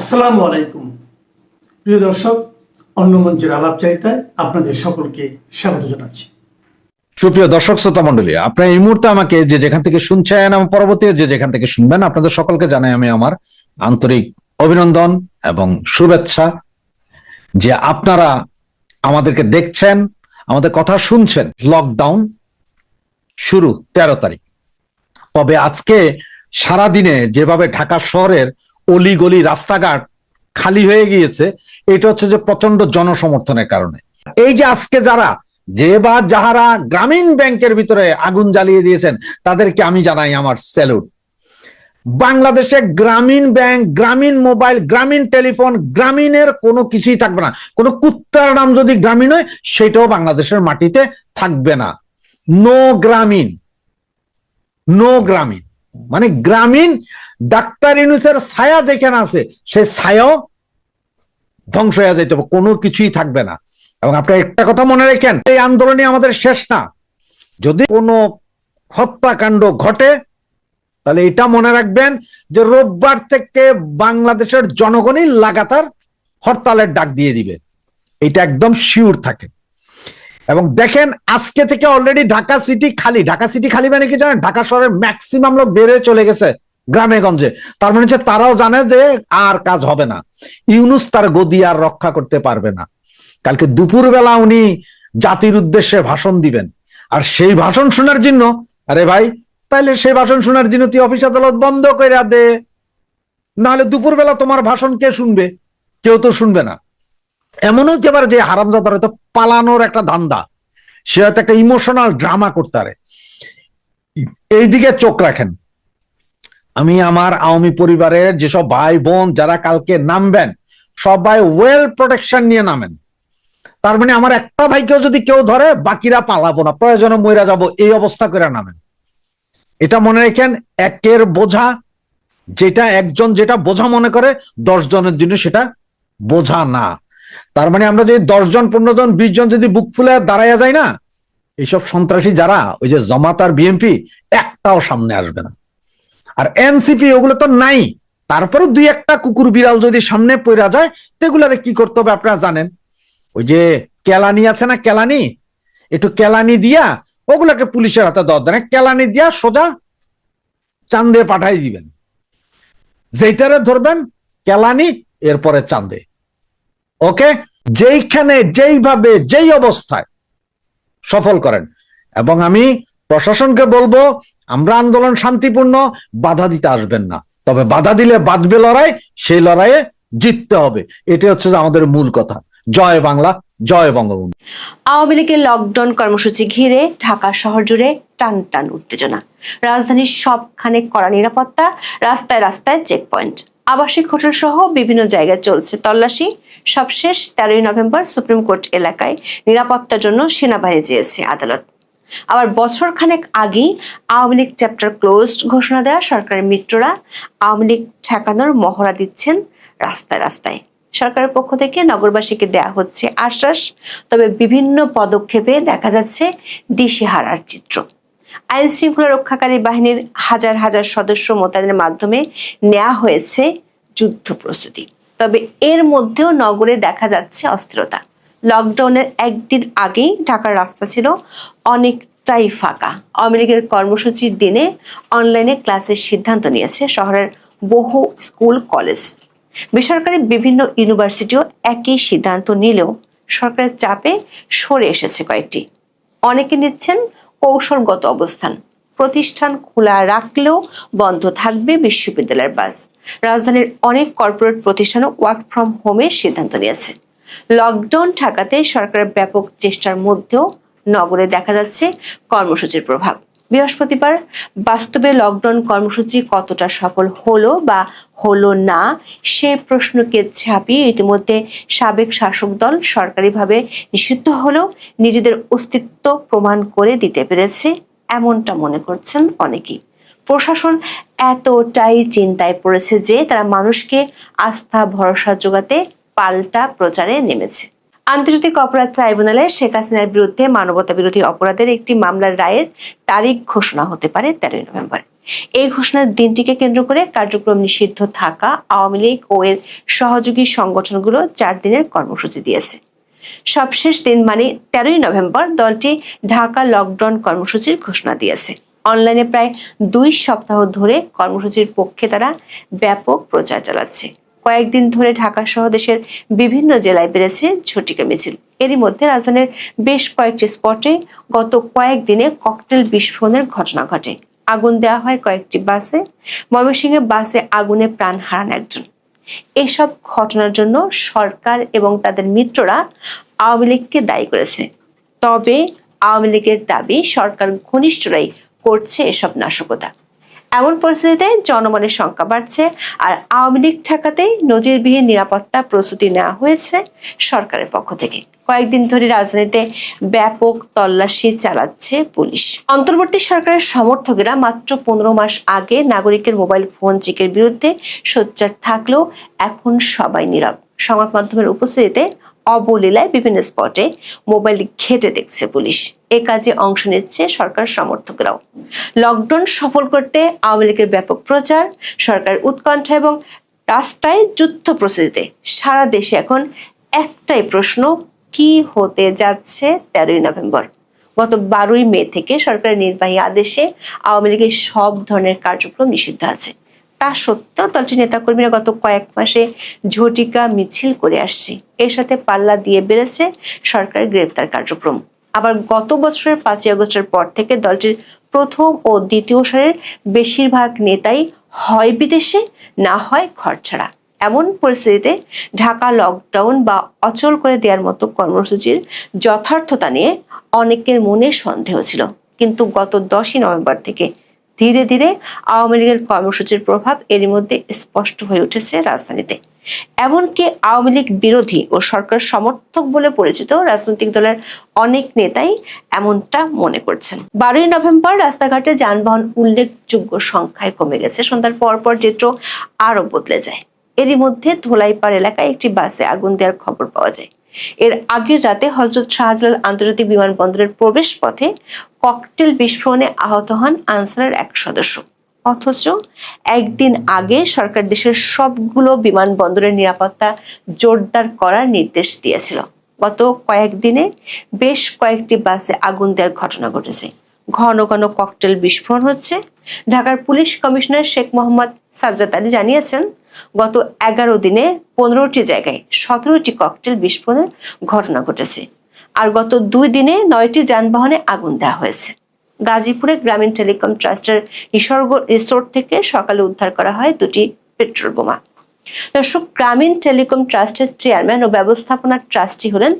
আসসালামু আলাইকুম। প্রিয় দর্শক, অন্য আলাপ চাইতায় আপনাদের সকলকে স্বাগত জানাচ্ছি। সুপ্রিয় দর্শক, শ্রোতা মন্ডলী আপনারা এই মুহূর্তে আমাকে যে যেখান থেকে শুনছেন এবং পরবর্তী যে যেখান থেকে শুনবেন, আপনাদের সকলকে জানাই আমি আমার আন্তরিক অভিনন্দন এবং শুভেচ্ছা যে আপনারা আমাদেরকে দেখছেন, আমাদের কথা শুনছেন। লকডাউন শুরু, তেরো তারিখ। তবে আজকে সারাদিনে যেভাবে ঢাকা শহরের অলিগলি রাস্তাঘাট খালি হয়ে গিয়েছে, এটা হচ্ছে যে প্রচণ্ড জনসমর্থনের কারণে। এই যে আজকে যারা যে বা যাহারা গ্রামীণ ব্যাংকের ভিতরে আগুন জ্বালিয়ে দিয়েছেন, তাদেরকে আমি জানাই আমার স্যালুট। বাংলাদেশে গ্রামীণ ব্যাংক, গ্রামীণ মোবাইল, গ্রামীণ টেলিফোন, গ্রামীণের কোনো কিছুই থাকবে না। কোনো কুত্তার নাম যদি গ্রামীণ হয়, সেটাও বাংলাদেশের মাটিতে থাকবে না। নো গ্রামীণ। নো গ্রামীণ। মানে গ্রামীণ ডাক্তার ইউনুসের ছায়া যেখানে আছে সে ছায়াও ধ্বংস হয়ে যাইতে হবে, কোনো কিছুই থাকবে না। এবং আপনি একটা কথা মনে রাখেন, এই আন্দোলনই আমাদের শেষ না। যদি কোনো হত্যাকাণ্ড ঘটে, তাহলে এটা মনে রাখবেন যে রোববার থেকে বাংলাদেশের জনগণই লাগাতার হরতালের ডাক দিয়ে দিবে। এটা একদম শিওর থাকে। এবং দেখেন, আজকে থেকে অলরেডি ঢাকা সিটি খালি। ঢাকা সিটি খালি মানে কি জানেন? ঢাকা শহরের ম্যাক্সিমাম লোক হয়ে চলে গেছে। গ্রামে গঞ্জে। তার মানে হচ্ছে তারাও জানে যে আর কাজ হবে না। ইউনুস তার গদি আর রক্ষা করতে পারবে না। কালকে দুপুরবেলা উনি জাতির উদ্দেশ্যে ভাষণ দিবেন। আর সেই ভাষণ শোনার জন্য, আরে ভাই, তাইলে সেই ভাষণ শোনার জন্য তুই অফিস আদালত বন্ধ করে দে। নাহলে দুপুরবেলা তোমার ভাষণ কে শুনবে? কেউ তো শুনবে না। এমনও হতে পারে যে হারামজাদার হয়তো পালানোর একটা ধান্দা? সে হয়তো একটা ইমোশনাল ড্রামা করতে পারে এইদিকে চোখ রাখেন। আমি আমার আওয়ামী পরিবারের যেসব ভাই বোন যারা কালকে নামবেন, সবাই ওয়েল প্রোটেকশন নিয়ে নামেন। তার মানে আমার একটা ভাইকেও যদি কেউ ধরে, বাকিরা পালাবো না, প্রয়োজনে মইরা যাব, এই অবস্থা করে নামেন। এটা মনে রাখেন, একের বোঝা, যেটা একজন যেটা বোঝা মনে করে, দশ জনের জন্য সেটা বোঝা না। তার মানে আমরা যদি দশ জন, পনেরো জন, বিশ জন যদি বুক ফুলে দাঁড়াইয়া যায় না, এইসব সন্ত্রাসী যারা, ওই যে জমাত আর বিএনপি, একটাও সামনে আসবে না। আর এনসিপি ওগুলো তো নাই। তারপরে দুই একটা কুকুর বিড়াল যদি সামনে পড়া যায়, সেগুলারে কি করতে হবে আপনারা জানেন? ওই যে কেলানি আছে না কেলানি? একটু কেলানি দিয়া ওগুলাকে পুলিশের হাতে দেওয়া দেয় না কেলানি দিয়া সোজা চান্দে পাঠাই দিবেন। যেইটারে ধরবেন, কেলানি, এরপরে চান্দে। ওকে? যেইখানে, যেইভাবে, যেই অবস্থায় সফল করেন। এবং আমি প্রশাসনকে বলব, আমরা আন্দোলন শান্তিপূর্ণ, বাধা দিতে আসবেন না। তবে বাধা দিলে বাঁধবে লড়াই, সেই লড়াইয়ে জিততে হবে। এটা হচ্ছে আমাদের মূল কথা। জয় বাংলা, জয় বঙ্গবন্ধু। আওয়ামী লীগের লকডাউন কর্মসূচি ঘিরে ঢাকা শহর জুড়ে টান টান উত্তেজনা। রাজধানীর সবখানে কড়া নিরাপত্তা, রাস্তায় রাস্তায় চেকপয়েন্ট আবাসিক হোটেল সহ বিভিন্ন জায়গায় চলছে তল্লাশি। সবশেষ তেরোই নভেম্বর সুপ্রিম কোর্ট এলাকায় নিরাপত্তার জন্য সেনাবাহিনী চেয়েছে আদালত। আবার বছর খানেক আগেই আওয়ামী লীগ চ্যাপ্টার ক্লোজড ঘোষণা দেওয়া সরকারের মিত্ররা আওয়ামী লীগ ঠেকানোর মহড়া দিচ্ছেন রাস্তায় রাস্তায়। সরকারের পক্ষ থেকে নগরবাসীকে দেয়া হচ্ছে আশ্বাস, তবে বিভিন্ন পদক্ষেপে দেখা যাচ্ছে দিশেহারার চিত্র। আইন শৃঙ্খলা রক্ষাকারী বাহিনীর হাজার হাজার সদস্য মোতায়েনের মাধ্যমে নেওয়া হয়েছে যুদ্ধ প্রস্তুতি। তবে এর মধ্যেও নগরে দেখা যাচ্ছে অস্থিরতা। লকডাউনের একদিন আগেই ঢাকার রাস্তা ছিল অনেকটাই ফাঁকা। লীগের কর্মসূচির দিনে অনলাইনে ক্লাসের সিদ্ধান্ত নিয়েছে শহরের বহু স্কুল, কলেজ। বেসরকারি বিভিন্ন ইউনিভার্সিটিও একই সিদ্ধান্ত নিলেও সরকারের চাপে সরে এসেছে কয়েকটি। অনেকে নিচ্ছেন কৌশলগত অবস্থান। প্রতিষ্ঠান খোলা রাখলেও বন্ধ থাকবে বিশ্ববিদ্যালয়ের বাস। রাজধানীর অনেক কর্পোরেট প্রতিষ্ঠানও ওয়ার্ক ফ্রম হোমের সিদ্ধান্ত নিয়েছে। লকডাউন ঠেকাতে সরকারের ব্যাপক চেষ্টার মধ্যেও নগরে দেখা যাচ্ছে কর্মসূচির প্রভাব। বৃহস্পতিবার বাস্তবে লকডাউন কর্মসূচি কতটা সফল হলো বা হলো না, সে প্রশ্নকে ছাপিয়ে ইতিমধ্যে সাবেক শাসক দল সরকারিভাবে নিষিদ্ধ হলেও নিজেদের অস্তিত্ব প্রমাণ করে দিতে পেরেছে এমনটা মনে করছেন অনেকেই। প্রশাসন এতটাই চিন্তায় পড়েছে যে তারা মানুষকে আস্থা, ভরসা যোগাতে পাল্টা প্রচারে নেমেছে। আন্তর্জাতিক অপরাধ ট্রাইব্যুনালে শেখ হাসিনার বিরুদ্ধে মানবতা বিরোধী অপরাধের একটি মামলার রায়ের তারিখ ঘোষণা হতে পারে তেরোই নভেম্বর। এই ঘোষণার দিনটিকে কেন্দ্র করে কার্যক্রম নিষিদ্ধ থাকা আওয়ামী লীগ ও এর সহযোগী সংগঠনগুলো চার দিনের কর্মসূচি দিয়েছে। সবশেষ দিন মানে তেরোই নভেম্বর দলটি ঢাকা লকডাউন কর্মসূচির ঘোষণা দিয়েছে। অনলাইনে প্রায় দুই সপ্তাহ ধরে কর্মসূচির পক্ষে তারা ব্যাপক প্রচার চালাচ্ছে। কয়েকদিন ধরে ঢাকা সহ দেশের বিভিন্ন জেলায় বেড়েছে ঝটিকা মিছিল। এরই মধ্যে রাজধানীর বেশ কয়েকটি স্পটে গত কয়েকদিনে ককটেল বিস্ফোরণের ঘটনা ঘটে। আগুন দেওয়া হয় কয়েকটি বাসে। ময়মনসিংহে বাসে আগুনে প্রাণ হারান একজন। এসব ঘটনার জন্য সরকার এবং তাদের মিত্ররা আওয়ামী লীগকে দায়ী করেছে। তবে আওয়ামী লীগের দাবি, সরকার ঘনিষ্ঠরাই করছে এসব নাশকতা। এমন পরিস্থিতিতে জনমনের সংখ্যা বাড়ছে আর আওয়ামী লীগ ঠেকাতেই নজিরবিহীন নিরাপত্তা প্রস্তুতি নেওয়া হয়েছে সরকারের পক্ষ থেকে। কয়েকদিন ধরে রাজধানীতে ব্যাপক তল্লাশি চালাচ্ছে পুলিশ। অন্তর্বর্তী সরকারের সমর্থকেরা মাত্র পনেরো মাস আগে নাগরিকের মোবাইল ফোন চেকের বিরুদ্ধে সোচ্চার থাকলেও এখন সবাই নীরব। সংবাদ মাধ্যমের উপস্থিতিতে অবলীলায় বিভিন্ন স্পটে মোবাইল ঘেটে দেখছে পুলিশ। এ কাজে অংশ নিচ্ছে সরকার সমর্থকরাও। লকডাউন সফল করতে আওয়ামী লীগের ব্যাপক প্রচার, সরকার উৎকণ্ঠা এবং রাস্তায় যুদ্ধ প্রস্তুতিতে। সারা দেশে এখন একটাই প্রশ্ন, কি হতে যাচ্ছে তেরোই নভেম্বর? গত বারোই মে থেকে সরকারের নির্বাহী আদেশে আওয়ামী লীগের সব ধরনের কার্যক্রম নিষিদ্ধ আছে। তা সত্ত্বেও দলটির নেতাকর্মীরা গত কয়েক মাসে ঝটিকা মিছিল করে আসছে। এর সাথে পাল্লা দিয়ে বেড়েছে সরকারের গ্রেপ্তার কার্যক্রম। আবার গত বছরের পাঁচই আগস্টের পর থেকে দলটির প্রথম ও দ্বিতীয় সারের বেশিরভাগ নেতাই হয় বিদেশে, না হয় ঘর ছাড়া এমন পরিস্থিতিতে ঢাকা লকডাউন বা অচল করে দেওয়ার মতো কর্মসূচির যথার্থতা নিয়ে অনেকের মনে সন্দেহ ছিল। কিন্তু গত দশই নভেম্বর থেকে ধীরে ধীরে আওয়ামী লীগের কর্মসূচির প্রভাব এরই মধ্যে স্পষ্ট হয়ে উঠেছে রাজধানীতে। এমনকি আওয়ামী লীগ বিরোধী ও সরকার সমর্থক বলে পরিচিত রাজনৈতিক দলের অনেক নেতাই এমনটা মনে করছেন। বারোই নভেম্বর রাস্তাঘাটে যানবাহন উল্লেখযোগ্য সংখ্যায় কমে গেছে। সন্ধ্যার পর পর চিত্র আরও বদলে যায়। এরই মধ্যে ধোলাইপাড় এলাকায় একটি বাসে আগুন দেওয়ার খবর পাওয়া যায়। এর আগের রাতে হজরত শাহজালাল আন্তর্জাতিক বিমানবন্দরের প্রবেশ পথে ককটেল বিস্ফোরণে আহত হন আনসারের এক সদস্য। অথচ একদিন আগে সরকার দেশের সবগুলো বিমানবন্দরের নিরাপত্তা জোরদার করার নির্দেশ দিয়েছিল। গত কয়েকদিনে বেশ কয়েকটি বাসে আগুন দেওয়ার ঘটনা ঘটেছে। ঘন ঘন ককটেল বিস্ফোরণ হচ্ছে। ঢাকার পুলিশ কমিশনার শেখ মোহাম্মদ সাজ্জাদ আলী জানিয়েছেন, গত এগারো দিনে পনেরোটি জায়গায় সতেরোটি ককটেল বিস্ফোরণের ঘটনা ঘটেছে। আর গত দুই দিনে নয়টি যানবাহনে আগুন দেওয়া হয়েছে। গাজীপুরে গ্রামীণ টেলিকম ট্রাস্টের নিসর্গ রিসোর্ট থেকে সকালে উদ্ধার করা হয় দুটি পেট্রোল বোমা। দর্শক, গ্রামীণ টেলিকম ট্রাস্টের চেয়ারম্যান ও ব্যবস্থাপনা ট্রাস্টি হলেন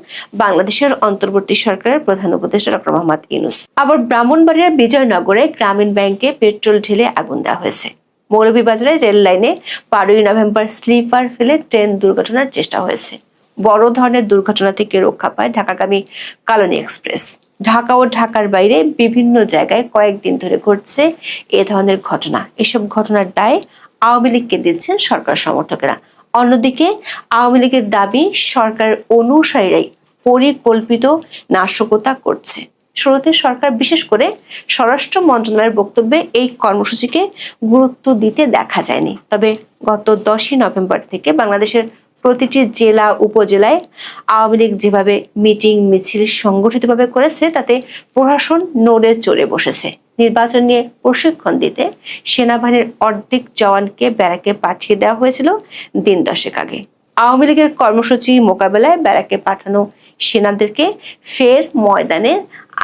বাংলাদেশের অন্তর্বর্তী সরকারের প্রধান উপদেষ্টা ডক্টর মোহাম্মদ ইউনুস। আবার ব্রাহ্মণবাড়িয়ার বিজয়নগরে গ্রামীণ ব্যাংকে পেট্রোল ঢেলে আগুন দেওয়া হয়েছে। মৌলভীবাজারে রেল লাইনে বারোই নভেম্বর স্লিপার ফেলে ট্রেন দুর্ঘটনার চেষ্টা হয়েছে। বড় ধরনের দুর্ঘটনা থেকে রক্ষা পায় ঢাকাগামী কালনী এক্সপ্রেস। ঢাকা ও ঢাকার বাইরে বিভিন্ন জায়গায় কয়েকদিন ধরে ঘটছে এ ধরনের ঘটনা। এসব ঘটনার দায় আওয়ামী লীগকে দিচ্ছেন সরকার সমর্থকেরা। অন্যদিকে আওয়ামী লীগের দাবি, সরকার অনুসারীরাই পরিকল্পিত নাশকতা করছে। শুরুতে সরকার বিশেষ করে স্বরাষ্ট্র মন্ত্রণালয়ের বক্তব্যে এই কর্মসূচিকে গুরুত্ব দিতে দেখা যায়নি। তবে গত দশই নভেম্বর থেকে বাংলাদেশের প্রতিটি জেলা, উপজেলায় আওয়ামী লীগ যেভাবে মিটিং, মিছিল সংগঠিতভাবে করেছে, তাতে প্রশাসন নড়ে চড়ে বসেছে। নির্বাচন নিয়ে প্রশিক্ষণ দিতে সেনাবাহিনীর অর্ধেক জওয়ানকে ব্যারাকে পাঠিয়ে দেওয়া হয়েছিল দিন দশেক আগে। আওয়ামী লীগের কর্মসূচি মোকাবেলায় ব্যারাকে পাঠানো সেনাদেরকে ফের ময়দানে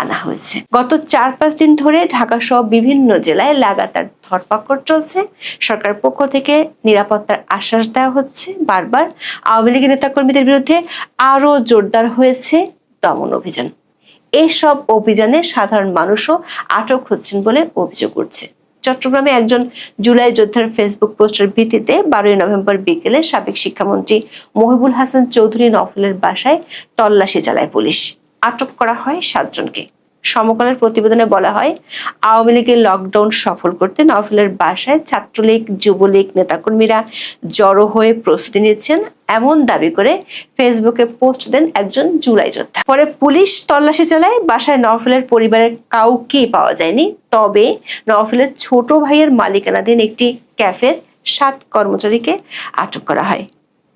আনা হয়েছে। গত চার পাঁচ দিন ধরে ঢাকা সহ বিভিন্ন জেলায় লাগাতার ধরপাকড় চলছে। সরকার পক্ষ থেকে নিরাপত্তার আশ্বাস দেওয়া হচ্ছে। বারবার আওয়ামী লীগের নেতাকর্মীদের বিরুদ্ধে আরও জোরদার হয়েছে দমন অভিযান। এসব অভিযানে সাধারণ মানুষও আটক হচ্ছেন বলে অভিযোগ উঠছে। চট্টগ্রামে একজন জুলাই যোদ্ধার ফেসবুক পোস্টের ভিত্তিতে বারোই নভেম্বর বিকেলে সাবেক শিক্ষামন্ত্রী মহিবুল হাসান চৌধুরী নফলের বাসায় তল্লাশি চালায় পুলিশ। আটক করা হয় সাতজনকে। সমকালের প্রতিবেদনে বলা হয়, আওয়ামী লীগের লকডাউন সফল করতে নওফেলের বাসায় ছাত্রলীগ, যুবলীগ নেতাকর্মীরা জড়ো হয়ে প্রস্তুতি নিচ্ছেন। এমন দাবি করে ফেসবুকে পোস্ট দেন একজন জুলাই যোদ্ধা। পরে পুলিশ তল্লাশি চালায়, বাসায় নওফেলের পরিবারের কাউকেই পাওয়া যায়নি। তবে নওফেলের ছোট ভাইয়ের মালিকানাধীন একটি ক্যাফের সাত কর্মচারীকে আটক করা হয়।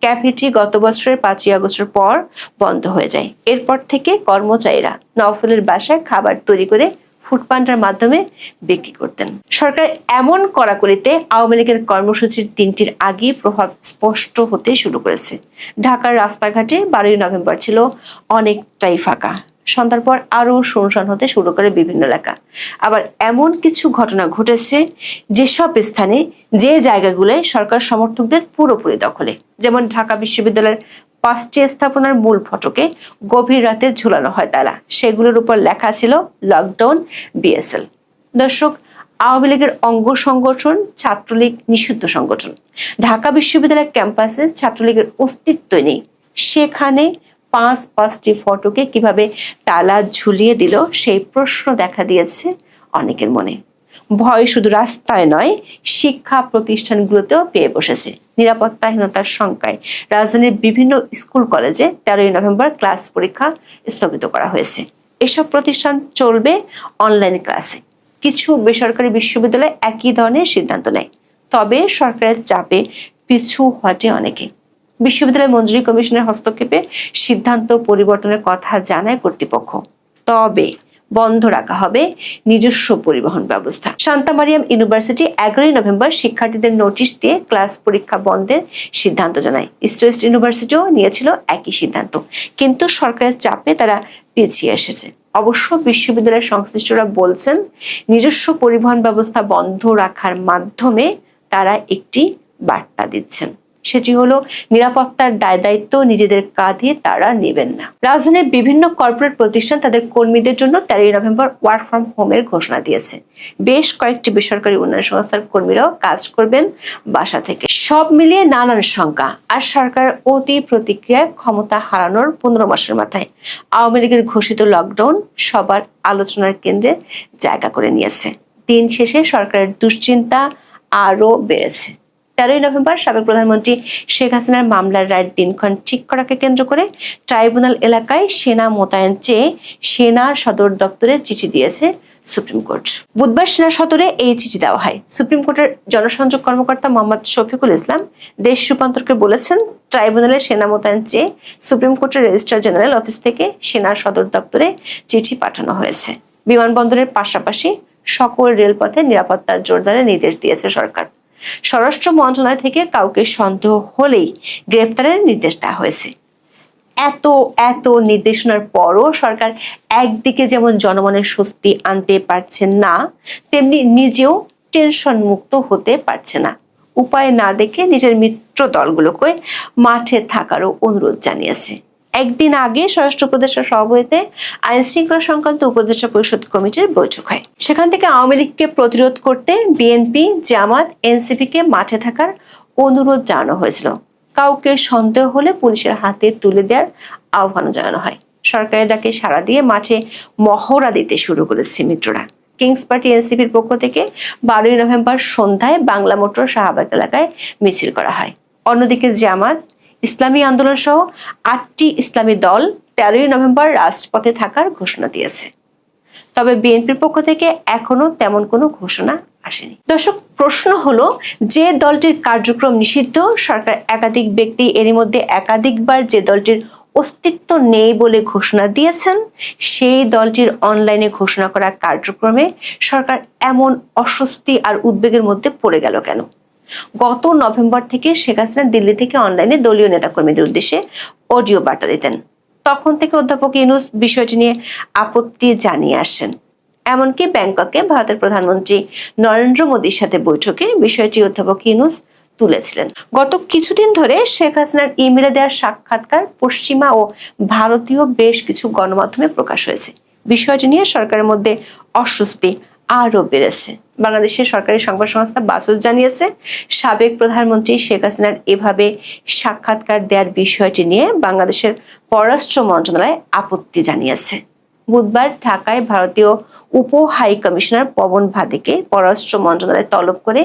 ক্যাফেটি গত বছরের পাঁচই আগস্টের পর বন্ধ হয়ে যায়। এরপর থেকে কর্মচারীরা নওফেলের বাসায় খাবার তৈরি করে ফুডপান্ডার মাধ্যমে বিক্রি করতেন। সরকার এমন কড়াকড়িতে আওয়ামী লীগের কর্মসূচির তিনটির আগে প্রভাব স্পষ্ট হতে শুরু করেছে। ঢাকার রাস্তাঘাটে বারোই নভেম্বর ছিল অনেকটাই ফাঁকা। সন্ধ্যার পর আরও শুনশান হতে শুরু করে বিভিন্ন এলাকা। আবার এমন কিছু ঘটনা ঘটেছে যেসব স্থানে যে জায়গাগুলোয় সরকার সমর্থকদের পুরোপুরি দখলে। যেমন ঢাকা বিশ্ববিদ্যালয়ের পাঁচটি স্থাপনার মূল ফটকে গভীর রাতে ঝুলানো হয় তালা। সেগুলোর উপর লেখা ছিল লকডাউন, বিএসএল। দর্শক, আওয়ামী লীগের অঙ্গ সংগঠন ছাত্রলীগ নিষিদ্ধ সংগঠন। ঢাকা বিশ্ববিদ্যালয়ের ক্যাম্পাসে ছাত্রলীগের অস্তিত্বই নেই। সেখানে পাঁচ পাঁচটি ফটোকে কীভাবে তালা ঝুলিয়ে দিল, সেই প্রশ্ন দেখা দিয়েছে অনেকের মনে। ভয় শুধু রাস্তায় নয়, শিক্ষা প্রতিষ্ঠানগুলোতেও পেয়ে বসেছে। নিরাপত্তাহীনতার শঙ্কায় রাজধানীর বিভিন্ন স্কুল কলেজে তেরোই নভেম্বর ক্লাস পরীক্ষা স্থগিত করা হয়েছে। এসব প্রতিষ্ঠান চলবে অনলাইন ক্লাসে। কিছু বেসরকারি বিশ্ববিদ্যালয় একই ধরনের সিদ্ধান্ত নেয়, তবে সরকারের চাপে পিছু হটে অনেকে। বিশ্ববিদ্যালয় মঞ্জুরি কমিশনের হস্তক্ষেপে সিদ্ধান্ত পরিবর্তনের কথা জানায় কর্তৃপক্ষ। তবে বন্ধ রাখা হবে নিজস্ব পরিবহন ব্যবস্থা। শান্তা মারিয়াম ইউনিভার্সিটি এগারোই নভেম্বর শিক্ষার্থীদের নোটিশ দিয়ে ক্লাস পরীক্ষা বন্ধের সিদ্ধান্ত জানায়। ইস্ট ওয়েস্ট ইউনিভার্সিটিও নিয়েছিল একই সিদ্ধান্ত, কিন্তু সরকারের চাপে তারা পিছিয়ে এসেছে। অবশ্য বিশ্ববিদ্যালয়ের সংশ্লিষ্টরা বলছেন, নিজস্ব পরিবহন ব্যবস্থা বন্ধ রাখার মাধ্যমে তারা একটি বার্তা দিচ্ছেন। সেটি হলো নিরাপত্তার দায় দায়িত্ব নিজেদের কাঁধে তারা নেবেন না। রাজধানীর বিভিন্ন কর্পোরেট প্রতিষ্ঠান তাদের কর্মীদের জন্য তেরোই নভেম্বর ওয়ার্ক ফ্রম হোমের ঘোষণা দিয়েছে। বেশ কয়েকটি বেসরকারি উন্নয়ন সংস্থার কর্মীরাও কাজ করবেন বাসা থেকে। সব মিলিয়ে নানান শঙ্কা। আর সরকার অতি প্রতিক্রিয়ায় ক্ষমতা হারানোর পনেরো মাসের মাথায় আওয়ামী লীগের ঘোষিত লকডাউন সবার আলোচনার কেন্দ্রে জায়গা করে নিয়েছে। দিন শেষে সরকারের দুশ্চিন্তা আরও বেড়েছে। তেরোই নভেম্বর সাবেক প্রধানমন্ত্রী শেখ হাসিনার মামলার রায়ের দিনক্ষণ ঠিক করাকে কেন্দ্র করে ট্রাইব্যুনাল এলাকায় সেনা মোতায়েন চেয়ে সেনা সদর দপ্তরে চিঠি দিয়েছে সুপ্রিম কোর্ট। বুধবার সেনা সদরে এই চিঠি দেওয়া হয়। সুপ্রিম কোর্টের জনসংযোগ কর্মকর্তা মোহাম্মদ শফিকুল ইসলাম দেশ রূপান্তরকে বলেছেন, ট্রাইব্যুনালে সেনা মোতায়েন চেয়ে সুপ্রিম কোর্টের রেজিস্ট্রার জেনারেল অফিস থেকে সেনা সদর দপ্তরে চিঠি পাঠানো হয়েছে। বিমানবন্দরের পাশাপাশি সকল রেলপথে নিরাপত্তা জোরদারের নির্দেশ দিয়েছে সরকার। স্বরাষ্ট্র মন্ত্রণালয় থেকে কাউকে সন্দেহ হলেই গ্রেপ্তারের নির্দেশ দেওয়া হয়েছে। এত এত নির্দেশনার পরও সরকার একদিকে যেমন জনমনের স্বস্তি আনতে পারছে না, তেমনি নিজেও টেনশন মুক্ত হতে পারছে না। উপায় না দেখে নিজের মিত্র দলগুলোকে মাঠে থাকারও অনুরোধ জানিয়েছে। একদিন আগে স্বরাষ্ট্র উপদেষ্টার সভাপতিতে আইন শৃঙ্খলা সংক্রান্ত উপদেষ্টা পরিষদ কমিটির বৈঠক হয়। সেখান থেকে আওয়ামী লীগকে প্রতিরোধ করতে বিএনপি, জামাত এনসিপি কে মাঠে থাকার অনুরোধ জানানো হয়েছিল। কাউকে সন্দেহ হলে পুলিশের হাতে তুলে দেওয়ার আহ্বান জানানো হয়। সরকারের ডাকে সাড়া দিয়ে মাঠে মহড়া দিতে শুরু করেছে মিত্ররা। কিংস পার্টি, এনসিপির পক্ষ থেকে বারোই নভেম্বর সন্ধ্যায় বাংলা মোটর শাহবাগ এলাকায় মিছিল করা হয়। অন্যদিকে জামাত ইসলামী আন্দোলন সহ আটটি ইসলামী দল তেরোই নভেম্বর রাজপথে থাকার ঘোষণা দিয়েছে। তবে বিএনপির পক্ষ থেকে এখনও তেমন কোনো ঘোষণা আসেনি। দর্শক, প্রশ্ন হলো, যে দলটির কার্যক্রম নিষিদ্ধ, সরকার একাধিক ব্যক্তি এরই মধ্যে একাধিকবার যে দলটির অস্তিত্ব নেই বলে ঘোষণা দিয়েছেন, সেই দলটির অনলাইনে ঘোষণা করা কার্যক্রমে সরকার এমন অস্বস্তি আর উদ্বেগের মধ্যে পড়ে গেল কেন? গত নভেম্বর থেকে শেখ হাসিনা দিল্লি থেকে অনলাইনে দলীয় নেতাকর্মীদের উদ্দেশ্যে অডিও বার্তা দিতেন। তখন থেকে অধ্যাপক ইউনুস বিষয়টি নিয়ে আপত্তি জানিয়ে আসছেন। এমনকি ব্যাংককে ভারতের প্রধানমন্ত্রী নরেন্দ্র মোদীর সাথে বৈঠকে বিষয়টি অধ্যাপক ইউনুস তুলেছিলেন। গত কিছুদিন ধরে শেখ হাসিনার ইমেলে দেওয়ার সাক্ষাৎকার পশ্চিমা ও ভারতীয় বেশ কিছু গণমাধ্যমে প্রকাশ হয়েছে। বিষয়টি নিয়ে সরকারের মধ্যে অস্বস্তি আরও বেড়েছে। বাংলাদেশের সরকারি সংবাদ সংস্থা বাসস জানিয়েছে, সাবেক প্রধানমন্ত্রী শেখ হাসিনার এভাবে সাক্ষাৎকার দেওয়ার বিষয়টি নিয়ে বাংলাদেশের পররাষ্ট্র মন্ত্রণালয় আপত্তি জানিয়েছে। বুধবার ঢাকায় ভারতীয় উপ হাই কমিশনার পবন ভাদেকে পররাষ্ট্র মন্ত্রণালয় তলব করে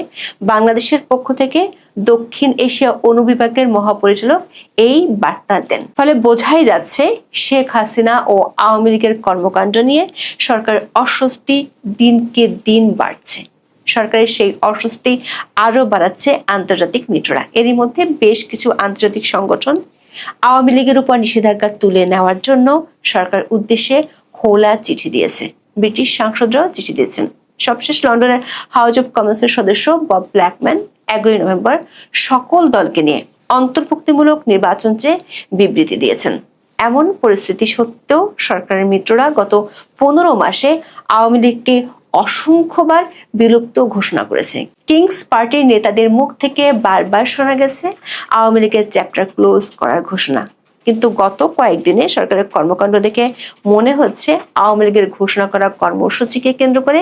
বাংলাদেশের পক্ষ থেকে দক্ষিণ এশিয়া অনুবিভাগের মহাপরিচালক এই বার্তা দেন। ফলে বোঝাই যাচ্ছে, শেখ হাসিনা ও আওয়ামী লীগের কর্মকাণ্ড নিয়ে সরকার অস্বস্তি দিনকে দিন বাড়ছে। সরকারের সেই অস্বস্তি আরও বাড়াচ্ছে আন্তর্জাতিক মিত্ররা। এরই মধ্যে বেশ কিছু আন্তর্জাতিক সংগঠন আওয়ামী লীগের উপর নিষেধাজ্ঞা তুলে নেওয়ার জন্য সরকার উদ্দেশ্যে খোলা চিঠি দিয়েছে। ব্রিটিশ সাংসদরাও চিঠি দিয়েছেন। সবশেষ লন্ডনের হাউস অব কমন্সের সদস্য বব ব্ল্যাকম্যান এগারোই নভেম্বর সকল দলকে নিয়ে অন্তর্ভুক্তিমূলক নির্বাচন চেয়ে বিবৃতি দিয়েছেন। এমন পরিস্থিতি সত্ত্বেও সরকারের মিত্ররা গত পনেরো মাসে আওয়ামী লীগকে অসংখ্যবার বিলুপ্ত ঘোষণা করেছে। কিংস পার্টির নেতাদের মুখ থেকে বারবার শোনা গেছে আওয়ামী লীগের চ্যাপ্টার ক্লোজ করার ঘোষণা। কিন্তু গত কয়েকদিনে সরকারের কর্মকাণ্ড দেখে মনে হচ্ছে আওয়ামী লীগের ঘোষণা করা কর্মসূচিকে কেন্দ্র করে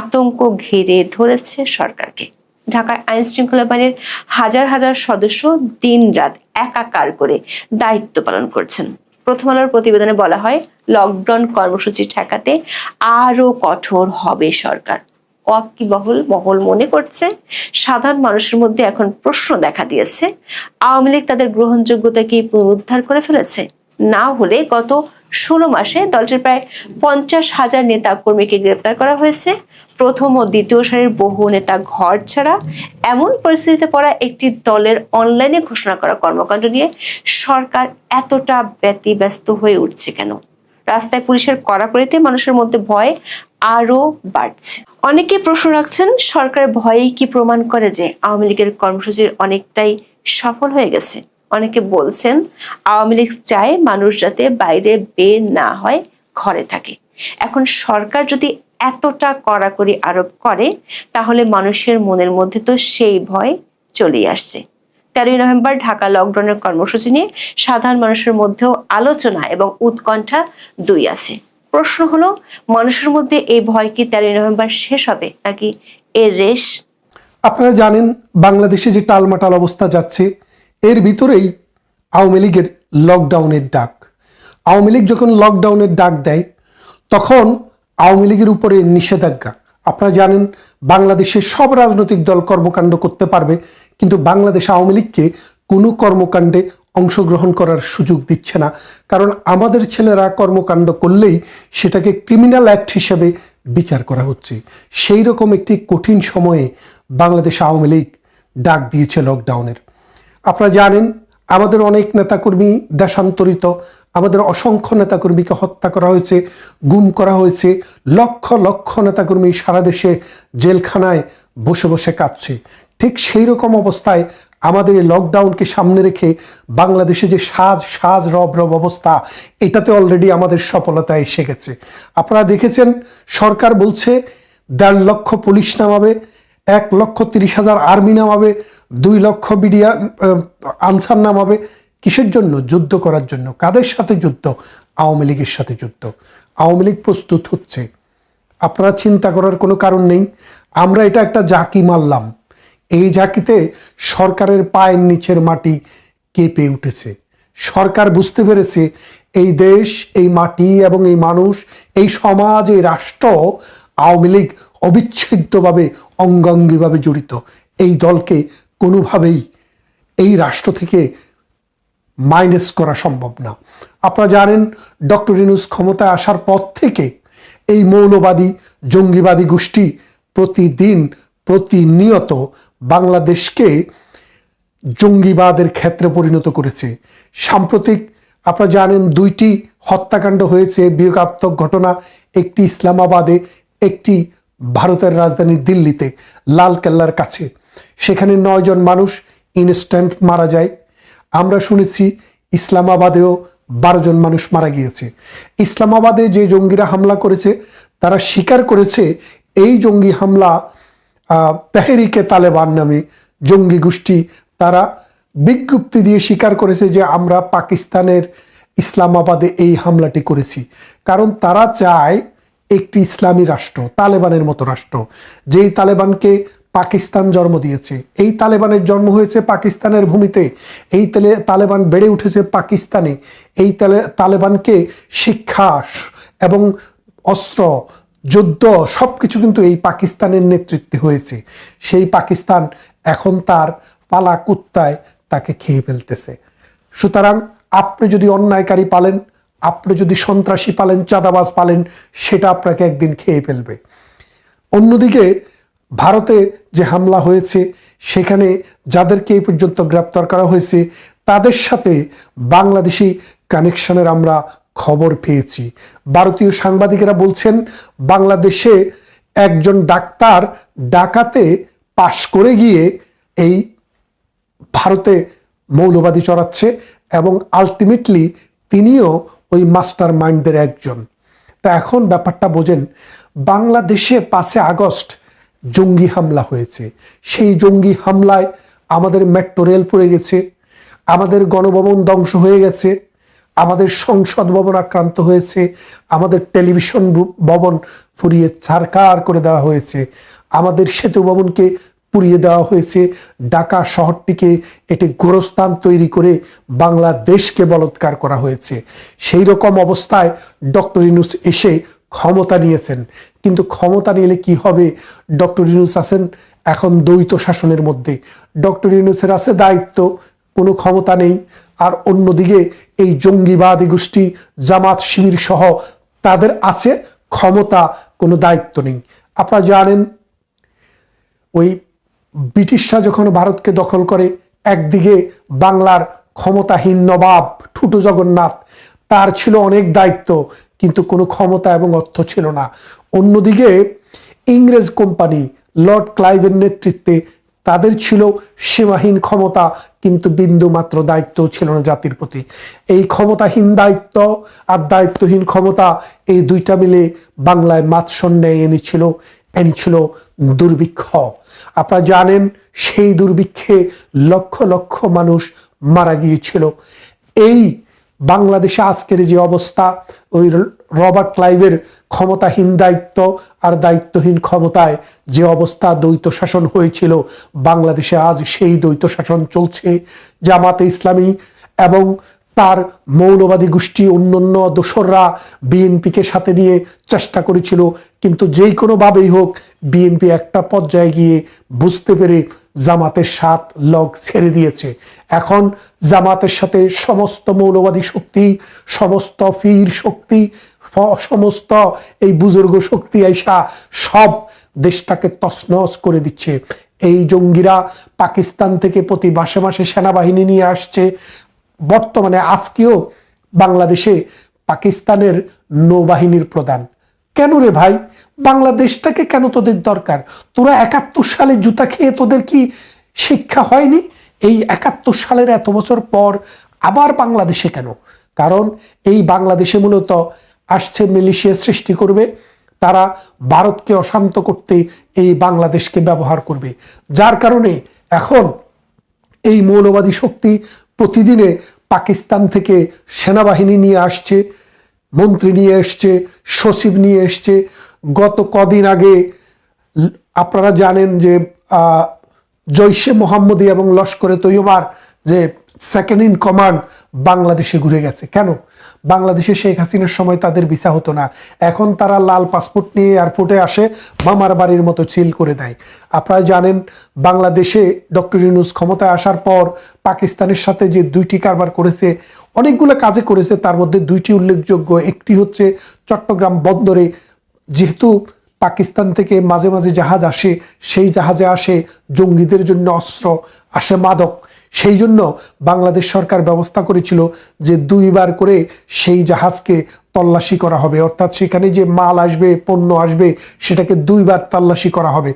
আতঙ্ক ঘিরে ধরেছে সরকারকে। ঢাকায় আইন শৃঙ্খলা বাহিনীর হাজার হাজার সদস্য দিন রাত একাকার করে দায়িত্ব পালন করছেন। প্রথম আলোর প্রতিবেদনে বলা হয়, লকডাউন কর্মসূচি ঠেকাতে আরও কঠোর হবে সরকার। ওয়াকিবহল মহল মনে করছে। সাধারণ মানুষের মধ্যে এখন প্রশ্ন দেখা দিয়েছে। আওয়ামী লীগ তাদের গ্রহণযোগ্যতা কি পুনরুদ্ধার করে ফেলেছে? না হলে গত ষোলো মাসে দলটির প্রায় পঞ্চাশ হাজার নেতা কর্মীকে গ্রেপ্তার করা হয়েছে। প্রথম ও দ্বিতীয় সারির বহু নেতা ঘর ছাড়া। এমন পরিস্থিতিতে পড়া একটি দলের অনলাইনে ঘোষণা করা কর্মকাণ্ড নিয়ে সরকার এতটা ব্যতিব্যস্ত হয়ে উঠছে কেন? রাস্তায় পুলিশের কড়াকড়িতে মানুষের মধ্যে ভয় আরও বাড়ছে। অনেকে প্রশ্ন রাখছেন, সরকার ভয়েই কি প্রমাণ করে যে আওয়ামী লীগের কর্মসূচির অনেকটাই সফল হয়ে গেছে? অনেকে বলছেন, আওয়ামী লীগ চায় মানুষ যাতে বাইরে বের না হয়, ঘরে থাকে। এখন সরকার যদি এতটা কড়াকড়ি আরোপ করে, তাহলে মানুষের মনের মধ্যে তো সেই ভয় চলেই আসছে। তেরোই নভেম্বর ঢাকা লকডাউনের কর্মসূচি নিয়ে সাধারণ মানুষের মধ্যেও আলোচনা এবং উৎকণ্ঠা দুই আছে। প্রশ্ন হলো, মানুষের মধ্যে এই ভয় কি তেরোই নভেম্বর শেষ হবে, নাকি এর রেশ? আপনারা জানেন, বাংলাদেশে যে টালমাটাল অবস্থা যাচ্ছে, এর ভিতরেই আওয়ামী লীগের লকডাউনের ডাক। আওয়ামী লীগ যখন লকডাউনের ডাক দেয়, তখন আওয়ামী লীগের উপরে নিষেধাজ্ঞা। আপনারা জানেন বাংলাদেশের সব রাজনৈতিক দল কর্মকাণ্ড করতে পারবে, কিন্তু বাংলাদেশ আওয়ামী লীগকে কোনো কর্মকাণ্ডে অংশগ্রহণ করার সুযোগ দিচ্ছে না। কারণ আমাদের ছেলেরা কর্মকাণ্ড করলেই সেটাকে ক্রিমিনাল অ্যাক্ট হিসেবে বিচার করা হচ্ছে। সেই রকম একটি কঠিন সময়ে বাংলাদেশ আওয়ামী লীগ ডাক দিয়েছে লকডাউনের আপনারা জানেন, আমাদের অনেক নেতাকর্মী দেশান্তরিত, আমাদের অসংখ্য নেতাকর্মীকে হত্যা করা হয়েছে, গুম করা হয়েছে, লক্ষ লক্ষ নেতাকর্মী সারা দেশে জেলখানায় বসে বসে কাঁদছে। ঠিক সেই রকম অবস্থায় আমাদের এই লকডাউনকে সামনে রেখে বাংলাদেশে যে সাজ সাজ, রব রব অবস্থা, এটাতে অলরেডি আমাদের সফলতা এসে গেছে। আপনারা দেখেছেন, সরকার বলছে দেড় লক্ষ পুলিশ নামাবে, এক লক্ষ তিরিশ হাজার আর্মি নামাবে, দুই লক্ষ বিডিআর আনসার নামাবে। কিসের জন্য? যুদ্ধ করার জন্য। কাদের সাথে যুদ্ধ? আওয়ামী লীগের সাথে যুদ্ধ। আওয়ামী লীগ প্রস্তুত হচ্ছে। আপনারা চিন্তা করার কোনো কারণ নেই। আমরা এটা একটা জাকি মারলাম। এই জাকিতে সরকারের পায়ের নিচের মাটি কেঁপে উঠেছে। সরকার বুঝতে পেরেছে এই দেশ, এই মাটি এবং এই মানুষ, এই সমাজ, এই রাষ্ট্র আওয়ামী লীগ অবিচ্ছেদ্যভাবে, অঙ্গাঙ্গিভাবে জড়িত। এই দলকে কোনোভাবেই এই রাষ্ট্র থেকে মাইনাস করা সম্ভব না। আপনারা জানেন, ডক্টর ইনুস ক্ষমতায় আসার পর থেকে এই মৌলবাদী, জঙ্গিবাদী গোষ্ঠী প্রতিদিন প্রতিনিয়ত বাংলাদেশকে জঙ্গিবাদের ক্ষেত্রে পরিণত করেছে। সাম্প্রতিক আপনারা জানেন দুইটি হত্যাকাণ্ড হয়েছে, বিয়োগাত্মক ঘটনা, একটি ইসলামাবাদে, একটি ভারতের রাজধানী দিল্লিতে লাল কেল্লার কাছে। সেখানে নয়জন মানুষ ইনস্ট্যান্ট মারা যায়। আমরা শুনেছি ইসলামাবাদেও বারো জন মানুষ মারা গিয়েছে। ইসলামাবাদে যে জঙ্গিরা হামলা করেছে, তারা স্বীকার করেছে, এই জঙ্গি হামলা তেহরিকে তালেবান নামে জঙ্গি গোষ্ঠী, তারা বিজ্ঞপ্তি দিয়ে স্বীকার করেছে যে আমরা পাকিস্তানের ইসলামাবাদে এই হামলাটি করেছি। কারণ তারা চায় একটি ইসলামী রাষ্ট্র, তালেবানের মতো রাষ্ট্র, যেই তালেবানকে পাকিস্তান জন্ম দিয়েছে। এই তালেবানের জন্ম হয়েছে পাকিস্তানের ভূমিতে। এই তালে, তালেবান বেড়ে উঠেছে পাকিস্তানে। এই তালে, তালেবানকে শিক্ষা এবং অস্ত্র যুদ্ধ সব কিছু কিন্তু এই পাকিস্তানের নেতৃত্বে হয়েছে। সেই পাকিস্তান এখন তার পালা কুত্তায় তাকে খেয়ে ফেলতেছে। সুতরাং আপনি যদি অন্যায়কারী পালেন, আপনি যদি সন্ত্রাসী পালেন, চাঁদাবাজ পালেন, সেটা আপনাকে একদিন খেয়ে ফেলবে। অন্যদিকে ভারতে যে হামলা হয়েছে, সেখানে যাদেরকে এই পর্যন্ত গ্রেপ্তার করা হয়েছে, তাদের সাথে বাংলাদেশি কানেকশনের আমরা খবর পেয়েছি। ভারতীয় সাংবাদিকেরা বলছেন, বাংলাদেশে একজন ডাক্তার ডাকাতে পাশ করে গিয়ে এই ভারতে মৌলবাদী চড়াচ্ছে এবং আলটিমেটলি তিনিও ওই মাস্টার মাইন্ডদের একজন। তা এখন ব্যাপারটা বোঝেন, বাংলাদেশে পাঁচে আগস্ট জঙ্গি হামলা হয়েছে। সেই জঙ্গি হামলায় আমাদের মেট্রো রেল পড়ে গেছে, আমাদের গণভবন ধ্বংস হয়ে গেছে আমাদের সংসদ ভবন আক্রান্ত হয়েছে, আমাদের টেলিভিশন ভবন পুড়িয়ে ছারকার করে দেওয়া হয়েছে, আমাদের সেতু ভবনকে পুড়িয়ে দেওয়া হয়েছে, ঢাকা শহরটিকে এটি গোরস্থান তৈরি করে বাংলাদেশকে বলৎকার করা হয়েছে। সেই রকম অবস্থায় ডক্টর ইনুস এসে ক্ষমতা নিয়েছেন। কিন্তু ক্ষমতা নিলে কি হবে? ডক্টর ইনুস আছেন এখন দ্বৈত শাসনের মধ্যে। ডক্টর ইনুসের আছে দায়িত্ব কোনো ক্ষমতা নেই। আর অন্যদিকে এই জঙ্গিবাদী গোষ্ঠী, জামাত শিবির সহ তাদের আছে ক্ষমতা, কোনো দায়িত্ব নেই। আপনারা জানেন, ওই ব্রিটিশরা যখন ভারতকে দখল করে, একদিকে বাংলার ক্ষমতাহীন নবাব ঠুটু জগন্নাথ, তার ছিল অনেক দায়িত্ব, কিন্তু কোনো ক্ষমতা এবং অর্থ ছিল না। অন্যদিকে ইংরেজ কোম্পানি লর্ড ক্লাইভের নেতৃত্বে তাদের ছিল সীমাহীন ক্ষমতা, কিন্তু বিন্দু মাত্র দায়িত্ব ছিল না জাতির প্রতি। এই ক্ষমতাহীন দায়িত্ব আর দায়িত্বহীন ক্ষমতা এই দুইটা মিলে বাংলায় মাৎসন্যায় এনেছিল এনেছিল দুর্ভিক্ষ। আপনারা জানেন, সেই দুর্ভিক্ষে লক্ষ লক্ষ মানুষ মারা গিয়েছিল। এই বাংলাদেশে আজকের যে অবস্থা, ওই রবার্ট ক্লাইভের ক্ষমতাহীন দায়িত্ব আর দায়িত্বহীন ক্ষমতায় যে অবস্থা দ্বৈত শাসন হয়েছিল, বাংলাদেশে আজ সেই দ্বৈত শাসন চলছে। জামাতে ইসলামী এবং তার মৌলবাদী গোষ্ঠী অন্যান্য দোসররা বিএনপিকে সাথে নিয়ে চেষ্টা করেছিল, কিন্তু যেই কোনোভাবেই হোক বিএনপি একটা পর্যায়ে গিয়ে বুঝতে পেরে জামাতের সাত লগ ছেড়ে দিয়েছে। এখন জামাতের সাথে সমস্ত মৌলবাদী শক্তি, সমস্ত ফির শক্তি সমস্ত এই বুজুর্গ শক্তি আইসা সব দেশটাকে তছনছ করে দিচ্ছে। এই জঙ্গিরা পাকিস্তান থেকে প্রতি মাসে মাসে সেনাবাহিনী নিয়ে আসছে। বর্তমানে আজকেও বাংলাদেশে পাকিস্তানের নৌবাহিনীর প্রধান। কেন রে ভাই? বাংলাদেশটাকে কেন তোদের দরকার? তোরা একাত্তর সালে জুতা খেয়ে তোদের কি শিক্ষা হয়নি? এই একাত্তর সালের এত বছর পর আবার বাংলাদেশে কেন? কারণ এই বাংলাদেশে মূলত আসছে, মিলিশিয়া সৃষ্টি করবে, তারা ভারতকে অশান্ত করতে এই বাংলাদেশকে ব্যবহার করবে। যার কারণে এখন এই মৌলবাদী শক্তি প্রতিদিনে পাকিস্তান থেকে সেনাবাহিনী নিয়ে আসছে, মন্ত্রী নিয়ে এসছে, সচিব নিয়ে এসছে। গত কদিন আগে আপনারা জানেন যে জৈশে মোহাম্মদী এবং লস্করে তৈয়বার যে সেকেন্ড ইন কমান্ড বাংলাদেশে ঘুরে গেছে। কেন? বাংলাদেশে শেখ হাসিনার সময় তাদের ভিসা হতো না। এখন তারা লাল পাসপোর্ট নিয়ে এয়ারপোর্টে আসে, মামার বাড়ির মতো চিল করে দেয়। আপনারা জানেন, বাংলাদেশে ডক্টর ইউনুস ক্ষমতায় আসার পর পাকিস্তানের সাথে যে দুইটি কারবার করেছে, অনেকগুলো কাজে করেছে, তার মধ্যে দুইটি উল্লেখযোগ্য। একটি হচ্ছে চট্টগ্রাম বন্দরে, যেহেতু পাকিস্তান থেকে মাঝে মাঝে জাহাজ আসে, সেই জাহাজে আসে জঙ্গিদের জন্য অস্ত্র, আসে মাদক। সেই জন্য বাংলাদেশ সরকার ব্যবস্থা করেছিল যে দুইবার করে সেই জাহাজকে তল্লাশি করা হবে। অর্থাৎ সেখানে যে মাল আসবে, পণ্য আসবে, সেটাকে দুইবার তল্লাশি করা হবে।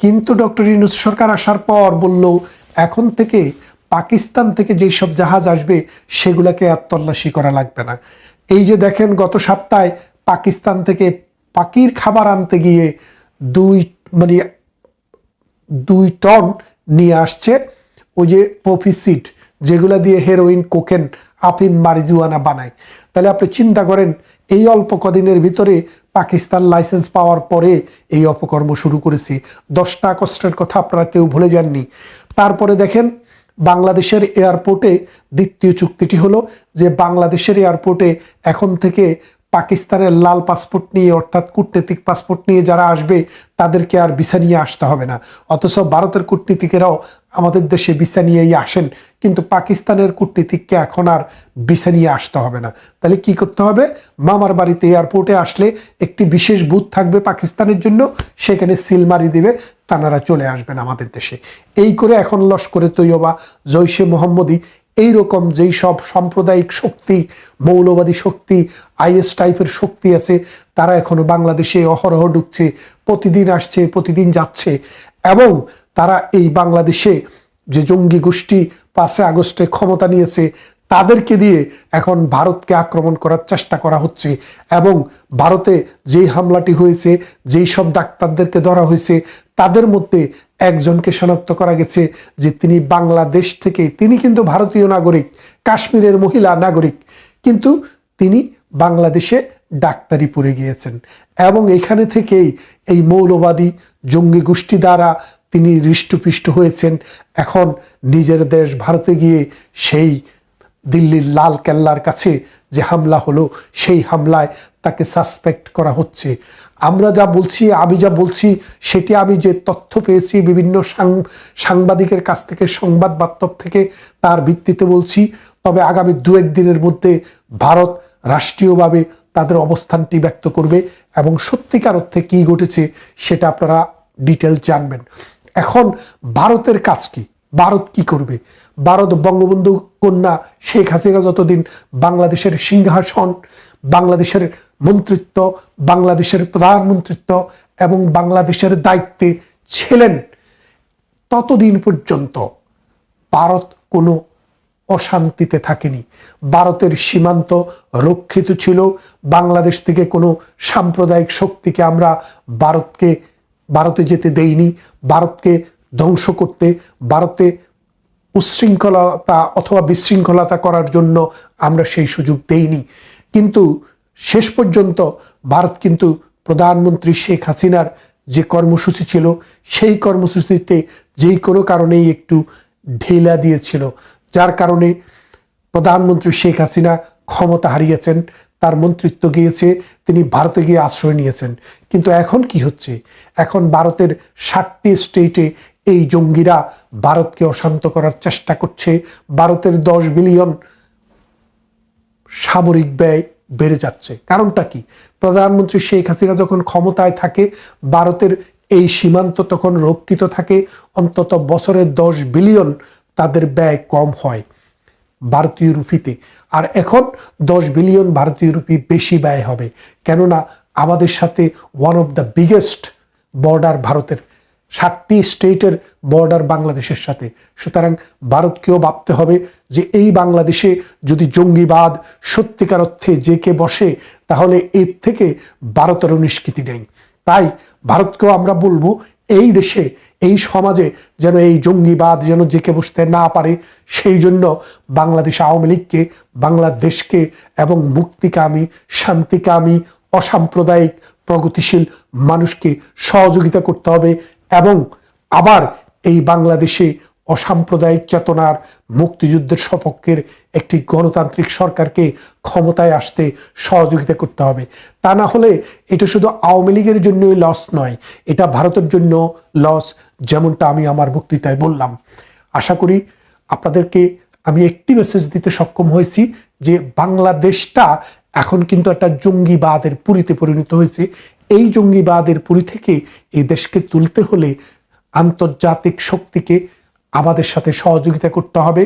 কিন্তু ডক্টর ইউনুস সরকার আসার পর বলল, এখন থেকে পাকিস্তান থেকে যেই সব জাহাজ আসবে, সেগুলোকে আর তল্লাশি করা লাগবে না। এই যে দেখেন, গত সপ্তাহে পাকিস্তান থেকে পাখির খাবার আনতে গিয়ে দুই মানে দুই টন নিয়ে আসছে ওই যে পপি সিড যেগুলা দিয়ে হেরোইন কোকেন আফিম মারিজুয়ানা বানায়। তাহলে আপনি চিন্তা করেন, এই অল্প কদিনের ভিতরে পাকিস্তান লাইসেন্স পাওয়ার পরে এই অপকর্ম শুরু করেছে। দশটা আগস্টের কথা আপনারা কেউ ভুলে যাননি। তারপরে দেখেন, বাংলাদেশের এয়ারপোর্টে দ্বিতীয় চুক্তিটি হলো যে বাংলাদেশের এয়ারপোর্টে এখন থেকে পাকিস্তানের লাল পাসপোর্ট নিয়ে, অর্থাৎ কূটনৈতিক পাসপোর্ট নিয়ে যারা আসবে, তাদেরকে আর ভিসা নিয়ে আসতে হবে না। অথচ ভারতের কূটনীতিকেরাও আমাদের দেশে ভিসা নিয়েই আসেন, কিন্তু পাকিস্তানের কূটনীতিককে এখন আর ভিসা নিয়ে আসতে হবে না। তাহলে কি করতে হবে? মামার বাড়িতে এয়ারপোর্টে আসলে একটি বিশেষ বুথ থাকবে পাকিস্তানের জন্য, সেখানে সিল মারি দিবে, তানারা চলে আসবেন আমাদের দেশে। এই করে এখন লস্করে তৈয়বা জৈশে মোহাম্মদী এইরকম যেই সব সাম্প্রদায়িক শক্তি, মৌলবাদী শক্তি, আইএস টাইপের শক্তি আছে, তারা এখনও বাংলাদেশে অহরহ ঢুকছে, প্রতিদিন আসছে, প্রতিদিন যাচ্ছে। এবং তারা এই বাংলাদেশে যে জঙ্গি গোষ্ঠী পাঁচে আগস্টে ক্ষমতা নিয়েছে, তাদেরকে দিয়ে এখন ভারতকে আক্রমণ করার চেষ্টা করা হচ্ছে। এবং ভারতে যেই হামলাটি হয়েছে, যেই সব ডাক্তারদেরকে ধরা হয়েছে, তাদের মধ্যে একজনকে শনাক্ত করা গেছে যে তিনি বাংলাদেশ থেকে, তিনি কিন্তু ভারতীয় নাগরিক, কাশ্মীরের মহিলা নাগরিক, কিন্তু তিনি বাংলাদেশে ডাক্তারি পড়ে গিয়েছেন। এবং এখানে থেকেই এই মৌলবাদী জঙ্গি গোষ্ঠী দ্বারা তিনি হৃষ্টপুষ্ট হয়েছেন। এখন নিজের দেশ ভারতে গিয়ে সেই দিল্লির লাল কেল্লার কাছে যে হামলা হলো, সেই হামলায় তাকে সাসপেক্ট করা হচ্ছে। আমরা যা বলছি, আমি যা বলছি, সেটি আমি যে তথ্য পেয়েছি, বিভিন্ন সাংবাদিকের কাছ থেকে সংবাদ বাস্তব থেকে, তার ভিত্তিতে বলছি। তবে আগামী দু একদিনের মধ্যে ভারত রাষ্ট্রীয়ভাবে তাদের অবস্থানটি ব্যক্ত করবে এবং সত্যিকার অর্থে কী ঘটেছে সেটা আপনারা ডিটেল জানবেন। এখন ভারতের কাজ কি? ভারত কি করবে? ভারত বঙ্গবন্ধু কন্যা শেখ হাসিনা যতদিন বাংলাদেশের সিংহাসন বাংলাদেশের মন্ত্রিত্ব, বাংলাদেশের প্রধানমন্ত্রিত্ব এবং বাংলাদেশের দায়িত্বে ছিলেন ততদিন পর্যন্ত ভারত কোনো অশান্তিতে থাকেনি। ভারতের সীমান্ত রক্ষিত ছিল। বাংলাদেশ থেকে কোনো সাম্প্রদায়িক শক্তিকে আমরা ভারতকে, ভারতে যেতে দেইনি। ভারতকে ধ্বংস করতে, ভারতে উচ্ছৃঙ্খলতা অথবা বিশৃঙ্খলতা করার জন্য আমরা সেই সুযোগ দেইনি। কিন্তু শেষ পর্যন্ত ভারত কিন্তু প্রধানমন্ত্রী শেখ হাসিনার যে কর্মসূচি ছিল, সেই কর্মসূচিতে যেই কোনো কারণেই একটু ঢিলা দিয়েছিল। যার কারণে প্রধানমন্ত্রী শেখ হাসিনা ক্ষমতা হারিয়েছেন, তার মন্ত্রিত্ব গিয়েছে, তিনি ভারতে গিয়ে আশ্রয় নিয়েছেন। কিন্তু এখন কি হচ্ছে? এখন ভারতের ষাটটি স্টেটে এই জঙ্গিরা ভারতকে অশান্ত করার চেষ্টা করছে। ভারতের দশ বিলিয়ন সামরিক ব্যয় বেড়ে যাচ্ছে। কারণটা কি? প্রধানমন্ত্রী শেখ হাসিনা যখন ক্ষমতায় থাকে, ভারতের এই সীমান্ত তখন রক্ষিত থাকে, অন্তত বছরে দশ বিলিয়ন তাদের ব্যয় কম হয় ভারতীয় রুপিতে। আর এখন দশ বিলিয়ন ভারতীয় রুপি বেশি ব্যয় হবে। কেননা আমাদের সাথে one of the biggest border ভারতের ষাটটি স্টেটের বর্ডার বাংলাদেশের সাথে। সুতরাং ভারতকেও ভাবতে হবে যে এই বাংলাদেশে যদি জঙ্গিবাদ সত্যিকার অর্থে জেকে বসে, তাহলে এর থেকে ভারতেরও নিষ্কৃতি নেই। তাই ভারতকেও আমরা বলব, এই দেশে, এই সমাজে যেন এই জঙ্গিবাদ যেন জেকে বসতে না পারে, সেই জন্য বাংলাদেশ আওয়ামী লীগকে, বাংলাদেশকে এবং মুক্তিকামী, শান্তিকামী, অসাম্প্রদায়িক, প্রগতিশীল মানুষকে সহযোগিতা করতে হবে। এবং আবার এই বাংলাদেশে অসাম্প্রদায়িক চেতনার মুক্তিযুদ্ধের সপক্ষের একটি গণতান্ত্রিক সরকারকে ক্ষমতায় আসতে সহযোগিতা করতে হবে। তা না হলে এটা শুধু আওয়ামী লীগের জন্যই লস নয়, এটা ভারতের জন্য লস যেমনটা আমি আমার বক্তৃতায় বললাম। আশা করি আপনাদেরকে আমি একটি মেসেজ দিতে সক্ষম হয়েছি যে বাংলাদেশটা এখন কিন্তু একটা জঙ্গিবাদের পুরীতে পরিণত হয়েছে। এই জঙ্গিবাদের পুরী থেকে এই দেশকে তুলতে হলে আন্তর্জাতিক শক্তিকে আমাদের সাথে সহযোগিতা করতে হবে।